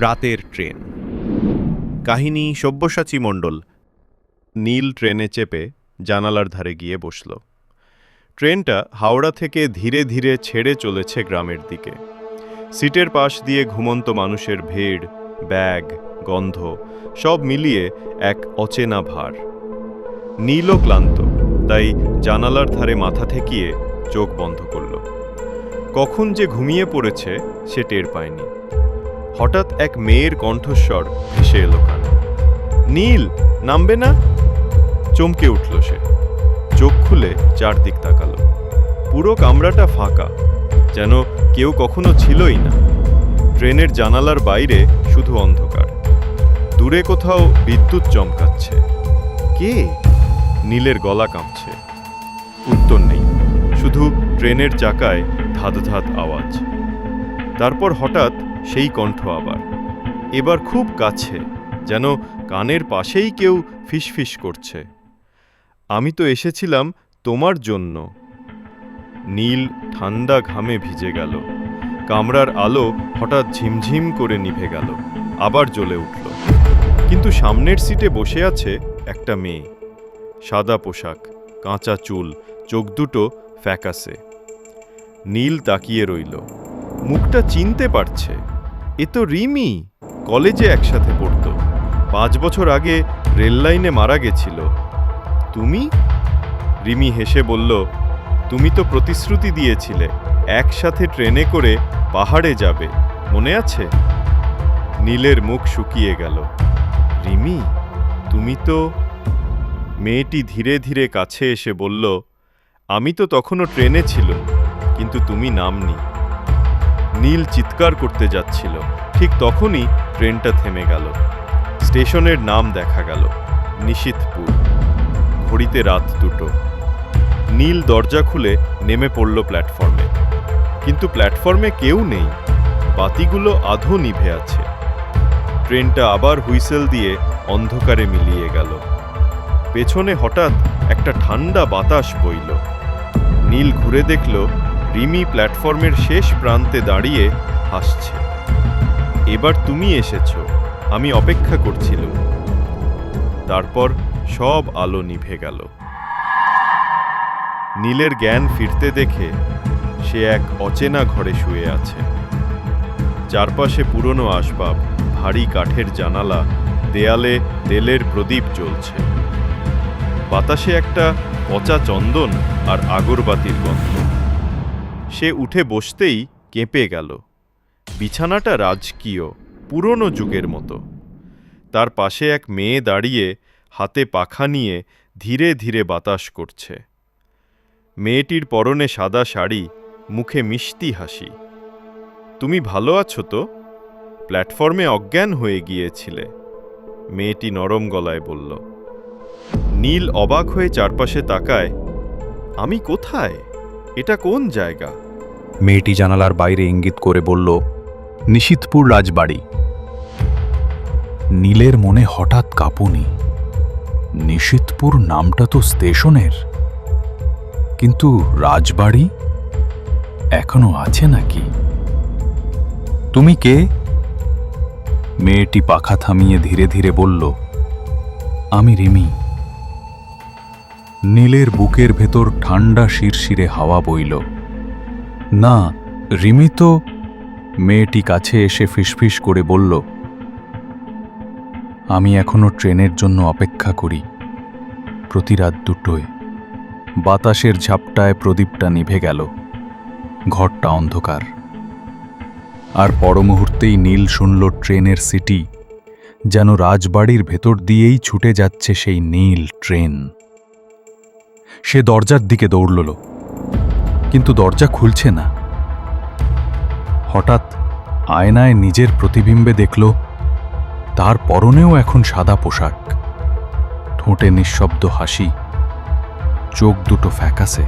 রাতের ট্রেন। কাহিনী সব্যসাচী মণ্ডল নীল ট্রেনে চেপে জানালার ধারে গিয়ে বসল। ট্রেনটা হাওড়া থেকে ধীরে ধীরে ছেড়ে চলেছে গ্রামের দিকে। সিটের পাশ দিয়ে ঘুমন্ত মানুষের ভিড়, ব্যাগ, গন্ধ, সব মিলিয়ে এক অচেনা ভার। নীলও ক্লান্ত, তাই জানালার ধারে মাথা ঠেকিয়ে চোখ বন্ধ করল। কখন যে ঘুমিয়ে পড়েছে সে টের পায়নি। হঠাৎ এক মেয়ের কণ্ঠস্বর ভেসে এলো কানে। নীল, নামবে না? চমকে উঠল সে। চোখ খুলে চারদিক তাকালো। পুরো কামরাটা ফাঁকা, যেন কেউ কখনো ছিলই না। ট্রেনের জানালার বাইরে শুধু অন্ধকার। দূরে কোথাও বিদ্যুৎ চমকাচ্ছে। কে? নীলের গলা কাঁপছে। উত্তর নেই। শুধু ট্রেনের চাকায় ধাদ ধাদ আওয়াজ। তারপর হঠাৎ সেই কণ্ঠ আবার। এবার খুব কাছে, যেন কানের পাশেই কেউ ফিসফিস করছে। আমি তো এসেছিলাম তোমার জন্য। নীল, ঠান্ডা ঘামে ভিজে গেল। কামরার আলো হঠাৎ ঝিমঝিম করে নিভে গেল। আবার জ্বলে উঠল। কিন্তু সামনের সিটে বসে আছে একটা মেয়ে। সাদা পোশাক, কাঁচা চুল, চোখ দুটো ফ্যাকাসে। নীল তাকিয়ে রইল। মুখটা চিনতে পারছে। এ তো রিমি কলেজে একসাথে পড়তো। পাঁচ বছর আগে রেললাইনে মারা গেছিল। তুমি? রিমি হেসে বলল, তুমি তো প্রতিশ্রুতি দিয়েছিলে, একসাথে ট্রেনে করে পাহাড়ে যাবে। মনে আছে? নীলের মুখ শুকিয়ে গেল। রিমি, তুমি তো মেয়েটি ধীরে ধীরে কাছে এসে বলল, আমি তো তখনও ট্রেনে ছিল কিন্তু তুমি নামনি। নীল চিৎকার করতে যাচ্ছিল। ঠিক তখনই ট্রেনটা থেমে গেল। স্টেশনের নাম দেখা গেল নিশীথপুর ঘড়িতে রাত দুটো। নীল দরজা খুলে নেমে পড়ল প্ল্যাটফর্মে। কিন্তু প্ল্যাটফর্মে কেউ নেই। বাতিগুলো আধো নিভে আছে। ট্রেনটা আবার হুইসেল দিয়ে অন্ধকারে মিলিয়ে গেল। পেছনে হঠাৎ একটা ঠান্ডা বাতাস বইল। নীল ঘুরে দেখল রিমি প্ল্যাটফর্মের শেষ প্রান্তে দাঁড়িয়ে হাসছে। এবার তুমি এসেছ, আমি অপেক্ষা করছিলাম। তারপর সব আলো নিভে গেল। নীলের জ্ঞান ফিরতে দেখে সে এক অচেনা ঘরে শুয়ে আছে। চারপাশে পুরনো আসবাব, ভারী কাঠের জানালা, দেয়ালে তেলের প্রদীপ জ্বলছে। বাতাসে একটা পচা চন্দন আর আগরবাতির গন্ধ। সে উঠে বসতেই কেঁপে গেল। বিছানাটা রাজকীয়, পুরনো যুগের মতো। তার পাশে এক মেয়ে দাঁড়িয়ে হাতে পাখা নিয়ে ধীরে ধীরে বাতাস করছে। মেয়েটির পরনে সাদা শাড়ি, মুখে মিষ্টি হাসি। তুমি ভালো আছো তো? প্ল্যাটফর্মে অজ্ঞান হয়ে গিয়েছিলে। মেয়েটি নরম গলায় বলল। নীল অবাক হয়ে চারপাশে তাকায়, আমি কোথায়? এটা কোন জায়গা? মেয়েটি জানালার বাইরে ইঙ্গিত করে বলল, নিশিতপুর রাজবাড়ি। নীলের মনে হঠাৎ কাঁপুনি। নিশিতপুর নামটা তো স্টেশনের। কিন্তু রাজবাড়ি এখনও আছে নাকি? তুমি কে? মেয়েটি পাখা থামিয়ে ধীরে ধীরে বলল, আমি রিমি। নীলের বুকের ভেতর ঠান্ডা শিরশিরে হাওয়া বইল। না, রিমি তো মেয়েটি কাছে এসে ফিসফিস করে বলল, আমি এখনও ট্রেনের জন্য অপেক্ষা করি। প্রতি রাত দুটোয়। বাতাসের ঝাপটায় প্রদীপটা নিভে গেল। ঘরটা অন্ধকার। আর পরমুহূর্তেই নীল শুনল ট্রেনের সিটি, যেন রাজবাড়ির ভেতর দিয়েই ছুটে যাচ্ছে সেই নীল ট্রেন। সে দরজার দিকে দৌড়ল কিন্তু দরজা খুলছে না। হঠাৎ আয়নায় নিজের প্রতিবিম্বে দেখল, তার পরনেও এখন সাদা পোশাক। ঠোঁটে নিঃশব্দ হাসি। চোখ দুটো ফ্যাকাসে।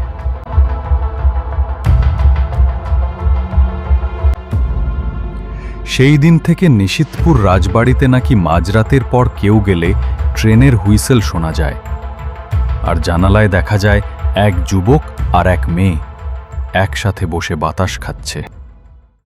সেই দিন থেকে নিশিতপুর রাজবাড়িতে নাকি মাঝরাতের পর কেউ গেলে ট্রেনের হুইসেল শোনা যায়। আর জানালায় দেখা যায় এক যুবক আর এক মেয়ে একসাথে বসে বাতাস খাচ্ছে।